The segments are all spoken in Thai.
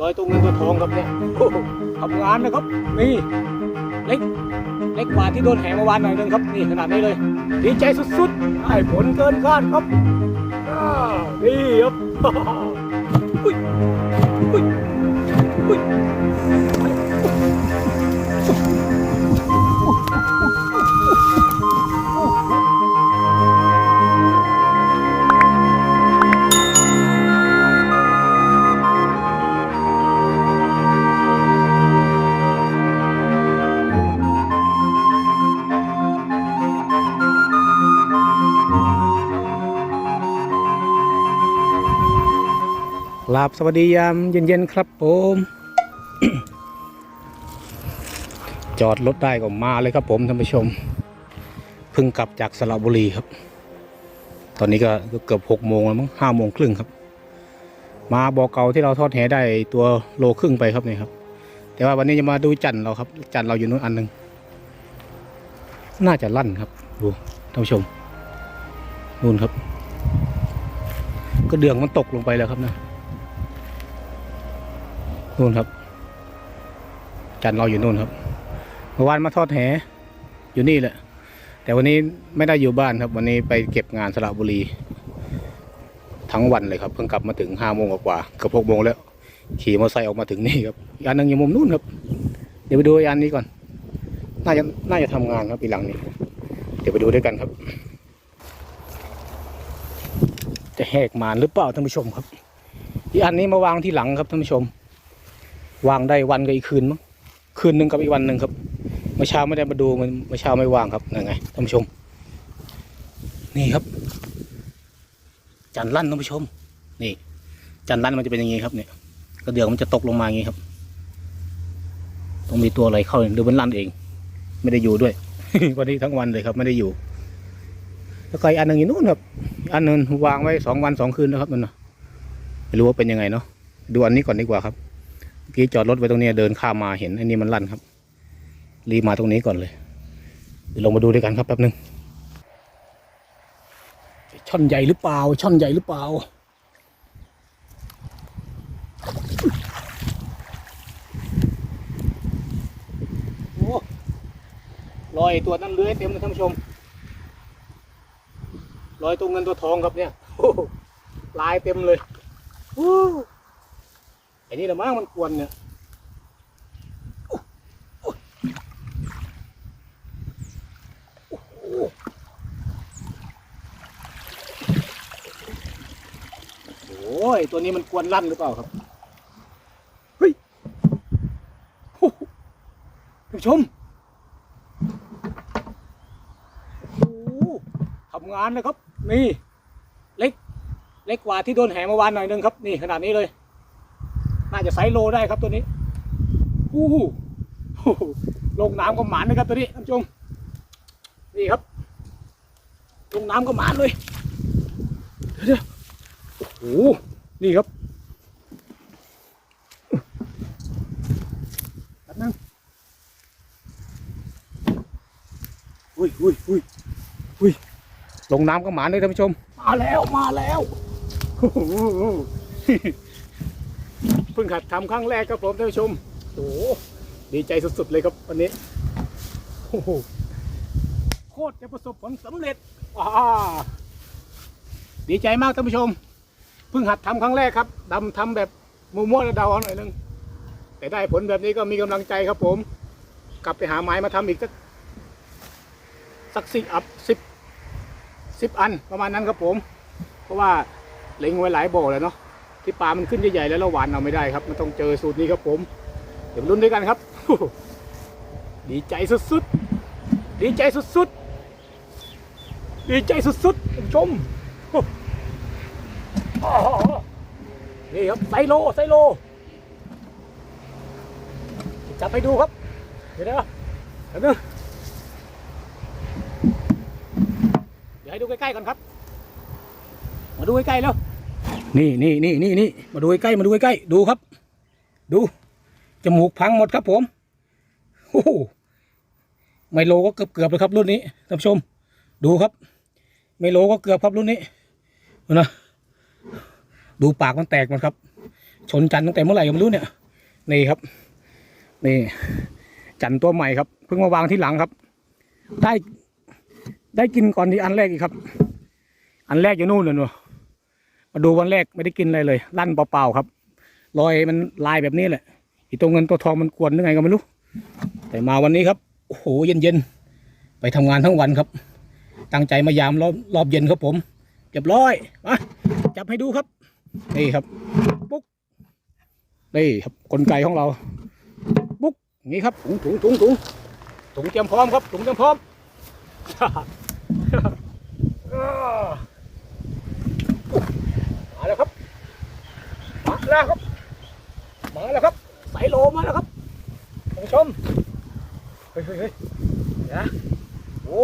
รอยตัวเงินตัวทองครับเนี่ยโอ้โหทำงานนะครับ นี่เล็กเล็กกว่าที่โดนแหงเมื่อวานหน่อยนึงครับ นี่ขนาดนี้เลย ดีใจสุดๆได้ผลเกินคาดครับนี่ครับ ราบสวัสดียามเย็นๆครับผม จอดรถได้ก็มาเลยครับผมท่านผู้ชม เพิ่งกลับจากสระบุรีครับ ตอนนี้ก็เกือบหกโมงแล้วมั้งห้าโมงครึ่งครับ มาบอกเก่าที่เราทอดแหได้ตัวโลครึ่งไปครับนี่ครับ แต่ว่าวันนี้จะมาดูจันทร์เราครับ จันทร์เราอยู่นู้นอันหนึ่งน่าจะลั่นครับดูท่านผู้ชมนู่นครับ ก็เดืองมันตกลงไปแล้วครับนะ นู่นครับ จันเราอยู่นู่นครับ เมื่อวานมาทอดแหอยู่นี่แหละ แต่วันนี้ไม่ได้อยู่บ้านครับ วันนี้ไปเก็บงานสระบุรี ทั้งวันเลยครับ เพิ่งกลับมาถึงห้าโมงกว่าเกือบหกโมงแล้ว ขี่มอเตอร์ไซค์ออกมาถึงนี่ครับอีกอันนึงอยู่มุมนู่นครับ เดี๋ยวไปดูอีกอันนี้ก่อน น่าจะน่าจะทำงานครับอีหลังนี้ เดี๋ยวไปดูด้วยกันครับ จะแหกมานหรือเปล่าท่านผู้ชมครับ อีอันนี้มาวางที่หลังครับท่านผู้ชม วางได้วันกับอีกคืนมั้งคืนหนึ่งกับอีกวันหนึ่งครับเมื่อเช้าไม่ได้มาดูมันเมื่อเช้าไม่วางครับนั่นไงท่านผู้ชม นี่ครับ จันลั่นท่านผู้ชม นี่ จันลั่นมันจะเป็นอย่างนี้ครับเนี่ยกระเดื่องมันจะตกลงมาอย่างนี้ครับต้องมีตัวอะไรเข้าหรือมันลั่นเอง ไม่ได้อยู่ด้วย วันนี้ทั้งวันเลยครับ ไม่ได้อยู่แล้วก็อีกอันหนึ่งอยู่นู่นครับ อันนึงวางไว้สองวันสองคืนนะครับนั่นนะไม่รู้ว่าเป็นยังไงเนาะดูอันนี้ก่อนดีกว่าครับ เมื่อกี้จอดรถไว้ตรงนี้เดินข้ามมาเห็นอันนี้มันลั่นครับ รีบมาตรงนี้ก่อนเลย เดี๋ยวลงมาดูด้วยกันครับแป๊บนึงช่อนใหญ่หรือเปล่า ช่อนใหญ่หรือเปล่าโอ้ลอยตัวนั้นเลื้อยเต็มเลยท่านผู้ชมลอยตัวเงินตัวทองครับเนี่ยโอ้ลายเต็มเลยโอ้ ไอ้นี่ละมั้งมันกวนเนี่ยโอ้ยตัวนี้มันกวนลั่นหรือเปล่าครับเฮ้ยท่านผู้ชมโอ้ทำงานนะครับ นี่ เล็ก เล็กกว่าที่โดนแหเมื่อวานหน่อยนึงครับ นี่ขนาดนี้เลย น่าจะไซส์โลได้ครับตัวนี้โอ้โหโอ้โหลงน้ำก็หมานนะครับตัวนี้ท่านผู้ชมนี่ครับ ลงน้ำก็หมานเลยเดี๋ยวๆโอ้โหนี่ครับแป๊บนึงอุ้ยอุ้ยอุ้ยอุ้ยลงน้ำก็หมานเลยท่านผู้ชม มาแล้วมาแล้วโอ้โหเพิ่งหัดทำครั้งแรกครับผมท่านผู้ชมโอ้โหดีใจสุดๆเลยครับวันนี้โอ้โหโคตรจะประสบผลสำเร็จว้าดีใจมากท่านผู้ชมเพิ่งหัดทำครั้งแรกครับดำทำแบบมัวมัวเดาๆหน่อยนึงแต่ได้ผลแบบนี้ก็มีกำลังใจครับผม กลับไปหาไม้มาทำอีกสักสักสิบอัพสิบสิบอันประมาณนั้นครับผม เพราะว่าเล็งไว้หลายบ่อแล้วเนาะ ที่ปลามันขึ้นใหญ่ๆแล้วเราหวานเอาไม่ได้ครับ มันต้องเจอสูตรนี้ครับผม เดี๋ยวลุ้นด้วยกันครับ ดีใจสุดๆ ดีใจสุดๆ ดีใจสุดๆท่านผู้ชมนี่ครับไซโลไซโล จับไปดูครับ เดี๋ยวนะเดี๋ยวนะเดี๋ยวให้ดูใกล้ๆก่อนครับ มาดูใกล้ๆแล้ว นี่นี่นี่นี่นี่มาดูใกล้มาดูใกล้ดูครับ ดูจมูกพังหมดครับผมโอ้โหไมโลก็เกือบเกือบเลยครับรุ่นนี้ท่านผู้ชม ดูครับ ไมโลก็เกือบครับรุ่นนี้นะดูปากมันแตกหมันครับ ชนจันตั้งแต่เมื่อไหร่ก็ไม่รู้เนี่ย นี่ครับ นี่ จันตัวใหม่ครับเพิ่งมาวางที่หลังครับ ได้ได้กินก่อนที่อันแรกอีกครับ อันแรกอยู่นู่นเลยเนอะ ดูวันแรกไม่ได้กินอะไรเลยลั่นเปล่าๆครับรอยมันลายแบบนี้แหละอีตัวเงินตัวทองมันกวนยังไงก็ไม่รู้ แต่มาวันนี้ครับโอ้โหเย็นๆไปทำงานทั้งวันครับ ตั้งใจมายามรอบรอบเย็นครับผมเรียบร้อยมาจับให้ดูครับนี่ครับปุ๊กนี่ครับกลไกของเราปุ๊กนี่ครับถุงถุงถุงถุงถุงเตรียมพร้อมครับถุงเตรียมพร้อม มาแล้วครับ มา แล้วครับ มาแล้วครับ สายโลมาแล้วครับท่านผู้ชม เฮ้ยเฮ้ยเฮ้ยนะโอ้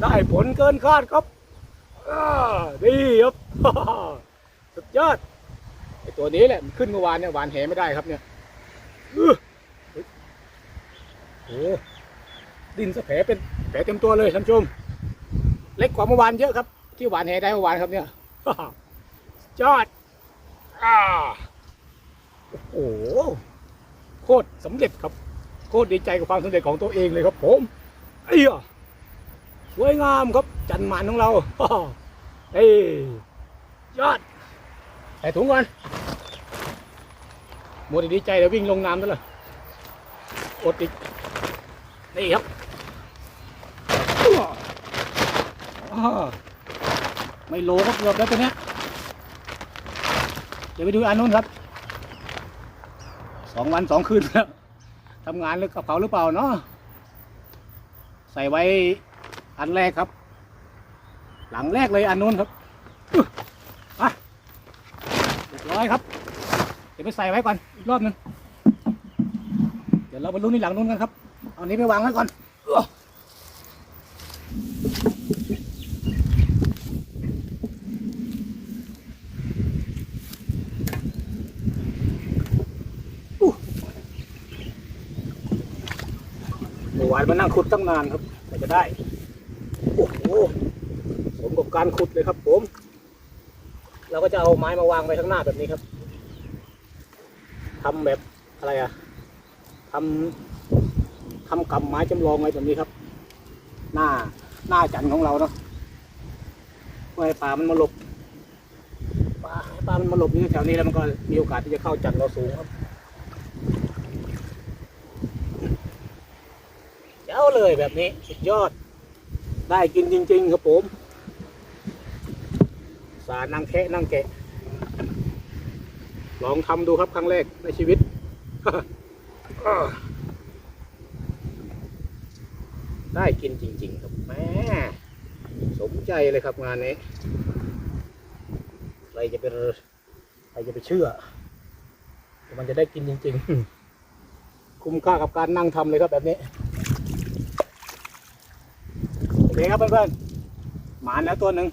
ได้ผลเกินคาดครับดีครับสุดยอดไอตัวนี้แหละมันขึ้นเมื่อวานเนี่ยหวานแหไม่ได้ครับเนี่ยโอ้ดินสะแผลเป็นแผลเต็มตัวเลยท่านผู้ชม เล็กกว่าเมื่อวานเยอะครับ ที่หวานแหได้เมื่อวานครับเนี่ย ยอดอ่าโอ้โหโคตรสำเร็จครับ โคตรดีใจกับความสำเร็จของตัวเองเลยครับ ผมไอ้ยสวยงามครับ จันหมานของเราเฮ้ยยอดใส่ถุงก่อนหมดดีใจแล้ววิ่งลงน้ำแล้วล่ะอดอีกนี่ครับ ไม่โลก็เกือบแล้วตัวเนี้ยเดี๋ยวไปดูอันนู้นครับสองวันสองคืนแล้วทำงานหรือกับเขาหรือเปล่าเนาะใส่ไว้อันแรกครับ หลังแรกเลยอันนู้นครับอึ๊ะเรียบร้อยครับ เดี๋ยวไปใส่ไว้ก่อนอีกรอบนึงเดี๋ยวเราไปลุ้นที่หลังนู้นกันครับเอานี้ไปวางไว้ก่อน มานั่งขุดตั้งนานครับกว่าจะได้ โอ้โหสมกับการขุดเลยครับ ผม เราก็จะเอาไม้มาวางไว้ข้างหน้าแบบนี้ครับทำแบบอะไรอะทำทำกำไม้จำลองไว้แบบนี้ครับ หน้าหน้าจันทร์ของเราเนาะไว้ให้ปลามันมาหลบปลาให้ปลามันมาหลบนี่แถวนี้แล้วมันก็มีโอกาสที่จะเข้าจันทร์เราสูงครับ เลยแบบนี้สุดยอด ได้กินจริง ๆ ครับผม สารนั่งแคะนั่งแกะ ลองทำดูครับครั้งแรกในชีวิตได้กินจริง ๆ ครับแม่สมใจเลยครับงานนี้ใครจะเป็นใครจะไปเชื่อว่มันจะได้กินจริง ๆ คุ้มค่ากับการนั่งทำเลยครับแบบนี้ เคครับเพื่อนๆหมานแล้วตัวหนึ่ง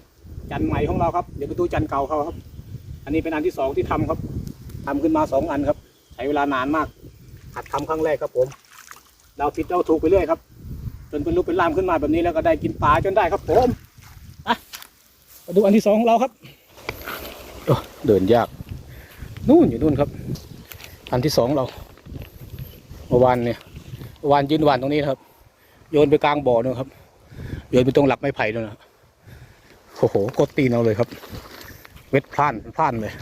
จันใหม่ของเราครับเดี๋ยวไปดูจันเก่าเขาครับ อันนี้เป็นอันที่สองที่ทำครับทำขึ้นมาสองอันครับ ใช้เวลานานมากหัดทำครั้งแรกครับผม เราผิดเราถูกไปเรื่อยครับ จนเป็นรูปเป็นร่างขึ้นมาแบบนี้แล้วก็ได้กินปลาจนได้ครับผมไปมาดูอันที่สองของเราครับเดินยาก นู่นอยู่นู่นครับ อันที่สองเราเมื่อวานเนี่ยเมื่อวานยืนวานตรงนี้ครับ โยนไปกลางบ่อนู่นครับ โยนไปตรงหลักไม้ไผ่ด้วยนะโอ้โหกดตีนเอาเลยครับ เวทพลานพลานเลย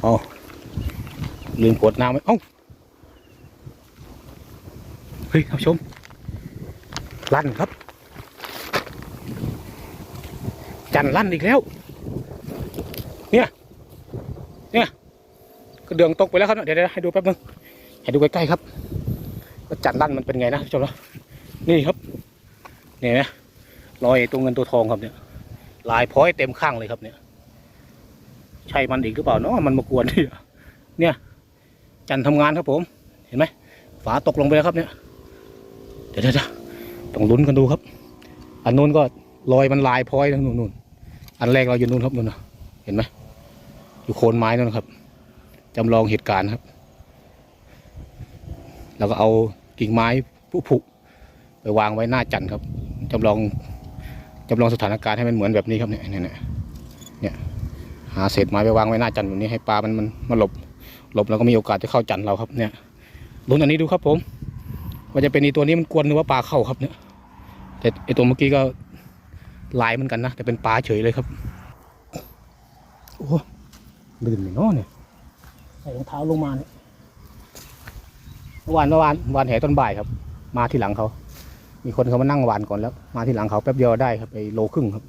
เอาลืมกดน้ำไว้เอ้าเฮ้ยท่านชม ลั่นครับ จันลั่นอีกแล้ว เนี่ย เนี่ยกระเดืองตกไปแล้วครับ เดี๋ยวให้ดูแป๊บนึง ให้ดูใกล้ๆครับว่าจันลั่นมันเป็นไงนะท่านชมเนาะ นี่ครับเนี่ยนะรอยตัวเงินตัวทองครับเนี่ยลายพ้อยเต็มข้างเลยครับเนี่ย ใช่มันอีกหรือเปล่าเนาะมันมากวนเนี่ยเนี่ย จันทำงานครับผม เห็นไหมฝาตกลงไปแล้วครับเนี่ย เดี๋ยวเดี๋ยวต้องลุ้นกันดูครับ อันนู้นก็รอยมันลายพ้อยนะนู่นนู่นอันแรกเราอยู่นู่นครับนู่นนะเห็นไหมอยู่โคนไม้นั่นนะครับจำลองเหตุการณ์ครับ แล้วก็เอากิ่งไม้ผุผุ ไปวางไว้หน้าจันทร์ครับจำลองจจำลองสถานการณ์ให้มันเหมือนแบบนี้ครับเนี่ยเนี่ยเนี่ยเนี่ยหาเศษไม้ไปวางไว้หน้าจันทร์แบบนี้ให้ปลามันมันมาหลบหลบแล้วก็มีโอกาสจะเข้าจันทร์เราครับเนี่ยลุ้นอันนี้ดูครับผมว่าจะเป็นอีตัวนี้มันกวนหรือว่าปลาเข้าครับเนี่ยแต่ไอตัวเมื่อกี้ก็ลายเหมือนกันนะแต่เป็นปลาเฉยเลยครับโอ้ลื่นเลยเนาะเนี่ยใส่รองเท้าลงมาเนี่ยเมื่อวานเมื่อวานวานแหตอนบ่ายครับ มาที่หลังเขา มีคนเขามานั่งหวานก่อนแล้ว มาที่หลังเขาแป๊บเดียวได้ครับไปโลครึ่งครับ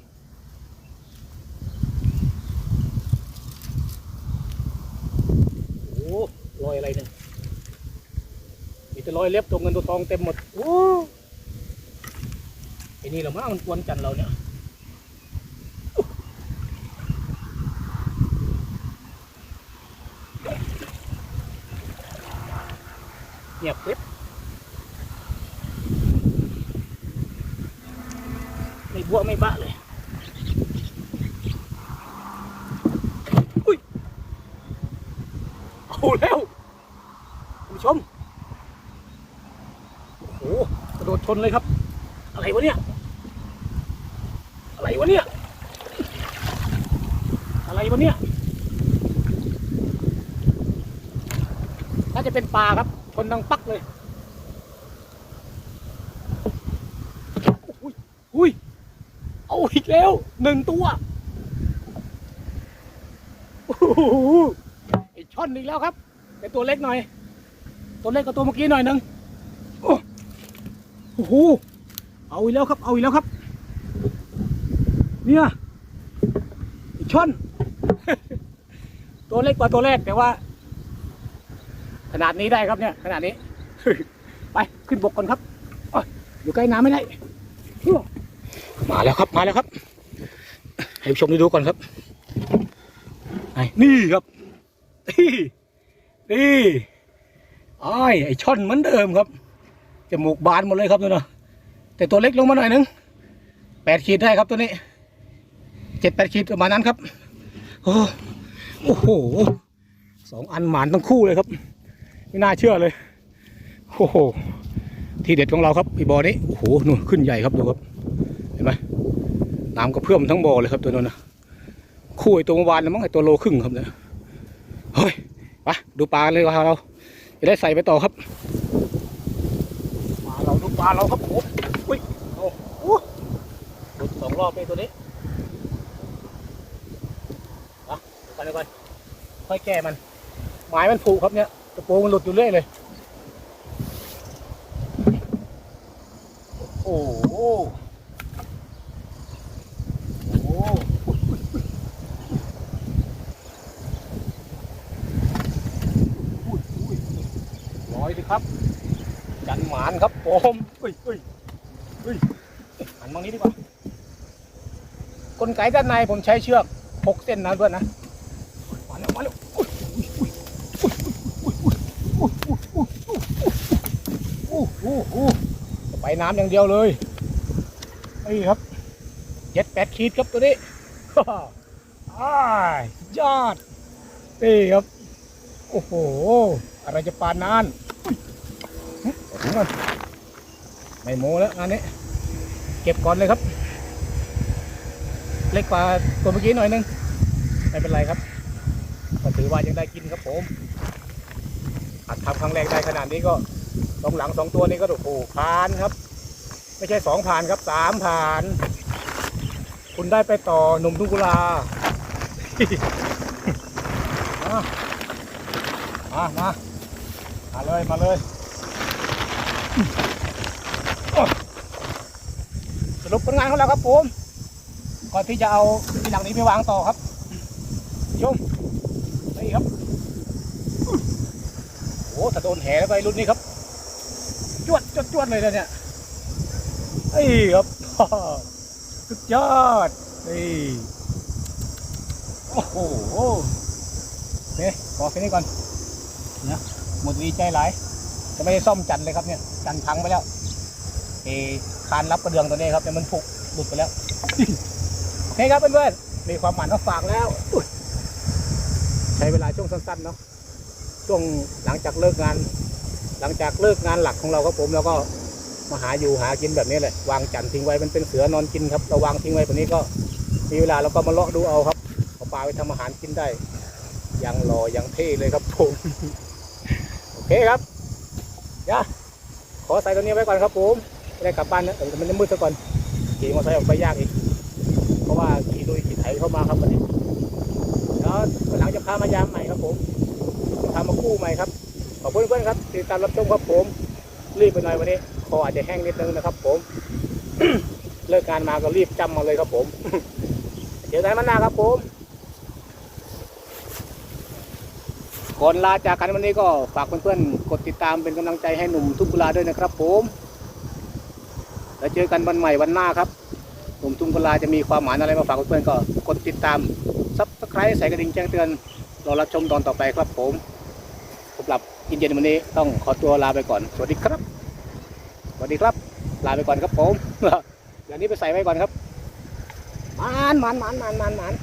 โอ้รอยอะไรเนี่ยมีแต่รอยเล็บตัวเงินตัวทองเต็มหมดโอ้ไอ้นี่เหรอมั้งมันกวนจันเราเนี่ยเงียบกริบ ไม่บัวไม่บะเลย อุ้ย เอา แล้วผู้ชมโอ้โหกระโดดชนเลยครับ อะไรวะเนี่ยอะไรวะเนี่ยอะไรวะเนี่ยน่าจะเป็นปลาครับชนดังปักเลยอุ้ยอุ้ยเอาอีกแล้วหนึ่งตัวโอ้โห ช่อนอีกแล้วครับ แต่ตัวเล็กหน่อย ตัวเล็กกว่าตัวเมื่อกี้หน่อยหนึงโอ้โหเอาอีกแล้วครับ เอาอีกแล้วครับ เนี่ยช่อน ตัวเล็กกว่าตัวแรกแต่ว่า ขนาดนี้ได้ครับเนี่ย ขนาดนี้ ไปขึ้นบกก่อนครับอยู่ใกล้น้ำไม่ได้มาแล้วครับมาแล้วครับ ให้ผู้ชมได้ดูก่อนครับนี่ครับ นี่นี่ไอ้ายไอ้ช่อนเหมือนเดิมครับจมูกบานหมดเลยครับตัวเนาะแต่ตัวเล็กลงมาหน่อยนึงแปดขีดได้ครับตัวนี้เจ็ดแปดขีดประมาณนั้นครับ โอ้โอ้โหสองอันหมานทั้งคู่เลยครับ ไม่น่าเชื่อเลยโอ้โหทีเด็ดของเราครับอีบอนี้โอ้โหนู่นขึ้นใหญ่ครับดูครับ เห็นไหมน้ำก็เพื่อมทั้งบ่อเลยครับตัวนั้นนะคู่ไอ้ตัวเมื่อวานนะมั้งไอ้ตัวโลครึ่งครับเนี่ย เฮ้ยไปดูปลาเลยว่าเราจะได้ใส่ไปต่อครับปลาเราดูปลาเราครับโอ้อุ้ยโอ้โหหลุดสองรอบไปตัวนี้อะดูกันดูกันค่อยแก้มันไม้มันผูกครับเนี่ยกระโปรงมันหลุดอยู่เรื่อยเลย โอ้โห โอ้อุ้ยอุ้ยลอยดิ ครับ จันหมานครับผมอุ้ยอุ้ยอุ้ยหันมางนี้ดีกว่ากลไกด้านในผมใช้เชือกหกเส้นนะเพื่อนนะมาแล้วมาแล้วอุ้ยอุ้ยอุ้ยอุ้ยอุ้ยอุ้ยอุ้ยอุ้ยอุ้ยอุ้ยไปน้ำอย่างเดียวเลยนี่ครับเจ็ดแปดขีดครับตัวนี้อ้ายยอดนี่ครับ โอ้โห อะไรจะปานนาน ถุงก่อนไม่โมแล้วงานนี้ เก็บก่อนเลยครับ เล็กกว่าตัวเมื่อกี้หน่อยนึง ไม่เป็นไรครับก็ถือว่ายังได้กินครับผมหัดทำครั้งแรกได้ขนาดนี้ก็สองหลังสองตัวนี้ก็โอ้โหผ่านครับ ไม่ใช่สองผ่านครับสามผ่าน คุณได้ไปต่อหนุ่มทุ่งกุลามามามาเลยมาเลย สรุปผลงานของเราครับผมก่อนที่จะเอาที่หลังนี้ไปวางต่อครับชมนี่ครับโอ้ถ้าโดนแหแล้วไปรุ่นนี้ครับ จวดจวดจวดเลยนะเนี่ยไอ้ครับสุดยอดนี่โอ้โหเนี่ยขอแค่นี้ก่อนนะหมดวีใจหลายจะไม่ได้ซ่อมจันเลยครับเนี่ย จันทร์พังไปแล้วเอคานรับกระเดืองตัวนี้ครับเนี่ยมันผุหลุดไปแล้วโอเคครับเพื่อนๆมีความหมายมาฝากแล้วใช้เวลาช่วงสั้นๆเนาะช่วงหลังจากเลิกงาน หลังจากเลิกงานหลักของเราครับผมแล้วก็มาหาอยู่หากินแบบนี้แหละวางจันทร์ทิ้งไว้มันเป็นเสือนอนกินครับเราวางทิ้งไว้แบบนี้ก็มีเวลาเราก็มาเลาะดูเอาครับเอาปลาไปทำอาหารกินได้ยังรอยังเท่เลยครับผมโอเคครับยะ ขอใส่ตัวนี้ไว้ก่อนครับผมไม่ได้กลับบ้านนะเออมันจะมืดซะก่อนขี่มอเตอร์ไซค์ออกไปยากอีก เพราะว่าขี่ลุยขี่ไถเข้ามาครับวันนี้แล้วหลังจะพามายามใหม่ครับผมจะพามากู้ใหม่ครับขอบคุณเพื่อนครับติดตามรับชมครับผมรีบไปหน่อยวันนี้คออาจจะแห้งนิดนึงนะครับผม เลิกงานมาก็รีบจำมาเลยครับผมเจอกันมันหน้าครับผม อนลาจากกันวันนี้ก็ฝากเพื่อนๆกดติดตามเป็นกำลังใจให้หนุ่มทุกกุลาด้วยนะครับผมแล้วเจอกันวันใหม่วันหน้าครับหนุ่มทุ่งกุลาจะมีความหมายอะไรมาฝากเพื่อนๆก็กดติดตามซับสไครต์ใส่กระดิ่งแจ้งเตือนรอรับชมตอนต่อไปครับผมสำหรับกินเย็นวันนี้ต้องขอตัวลาไปก่อน สวัสดีครับ สวัสดีครับ ลาไปก่อนครับผมอย่างนี้ไปใส่ไว้ก่อนครับมันมันมันมันมันมัน